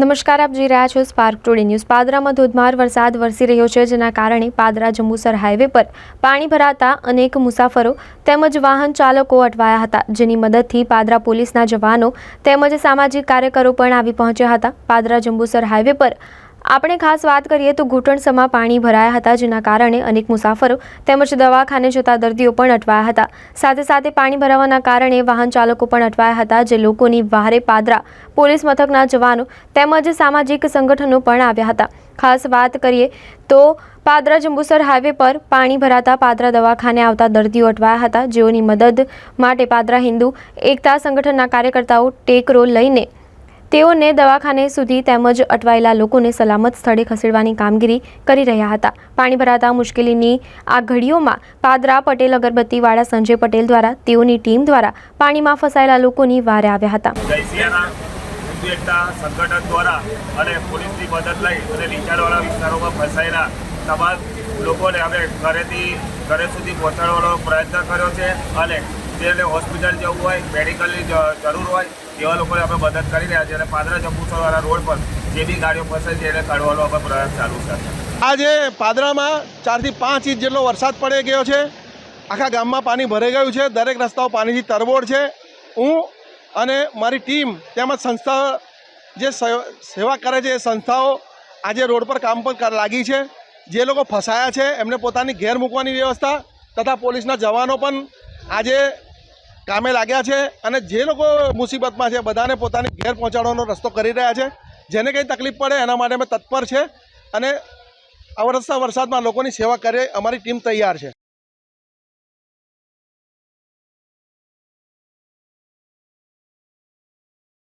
નમસ્કાર, આપ જોઈ રહ્યા છો સ્પાર્ક ટુડે ન્યૂઝ પાદરામાં ધોધમાર વરસાદ વરસી રહ્યો છે, જેના કારણે પાદરા, જંબુસર હાઈવે પર પાણી ભરાતા અનેક મુસાફરો તેમજ વાહન ચાલકો અટવાયા હતા. જેની મદદથી પાદરા પોલીસના જવાનો તેમજ સામાજિક કાર્યકરો પણ આવી પહોંચ્યા હતા. પાદરા, જંબુસર હાઈવે પર આપણે ખાસ વાત કરીએ તો ઘૂંટણસમાં પાણી ભરાયા હતા, જેના કારણે અનેક મુસાફરો તેમજ દવાખાને જતા દર્દીઓ પણ અટવાયા હતા. સાથે સાથે પાણી ભરાવાના કારણે વાહન ચાલકો પણ અટવાયા હતા, જે લોકોની વહારે પાદરા પોલીસ મથકના જવાનો તેમજ સામાજિક સંગઠનો પણ આવ્યા હતા. ખાસ વાત કરીએ તો પાદરા જંબુસર હાઈવે પર પાણી ભરાતા પાદરા દવાખાને આવતા દર્દીઓ અટવાયા હતા. જેઓની મદદ માટે પાદરા હિન્દુ એકતા સંગઠનના કાર્યકર્તાઓ ટેકરો લઈને તેઓને દવાખાને સુધી તેમજ અટવાયેલા લોકોને સલામત સ્થળે ખસેડવાની કામગીરી કરી રહ્યા હતા. પાણી ભરાતા મુશ્કેલીની આ ઘડીઓમાં પાદરા, પટેલ, અગરબત્તીવાળા સંજય પટેલ દ્વારા તેઓની ટીમ દ્વારા પાણીમાં ફસાયેલા લોકોની વારે આવ્યા હતા. તમામ લોકોને અમે ઘરેથી, ઘરે સુધી પહોંચાડવાનો પ્રયત્ન કર્યો છે અને જેને હોસ્પિટલ જવું હોય, મેડિકલની જરૂર હોય એવા લોકોને અમે મદદ કરી રહ્યા છીએ અને પાદરા જંબુસરવાળા રોડ પર જે બી ગાડીઓ ફસે છે, એને કાઢવાનો અમે પ્રયાસ ચાલુ છે. આજે પાદરામાં ચારથી પાંચ ઇંચ જેટલો વરસાદ પડી ગયો છે. આખા ગામમાં પાણી ભરાઈ ગયું છે. દરેક રસ્તાઓ પાણીથી તરબોળ છે. હું અને મારી ટીમ તેમજ સંસ્થા જે સેવા કરે છે એ સંસ્થાઓ આજે રોડ પર કામ પર લાગી છે. જે લોકો ફસાયા છે, એમને પોતાની ઘેર મૂકવાની વ્યવસ્થા તથા પોલીસના જવાનો પણ આજે કામે લાગ્યા છે અને જે લોકો મુસીબતમાં છે બધાને પોતાની ઘેર પહોંચાડવાનો રસ્તો કરી રહ્યા છે. જેને કંઈ તકલીફ પડે એના માટે અમે તત્પર છે અને અવરસતા વરસાદમાં લોકોની સેવા કરે અમારી ટીમ તૈયાર છે.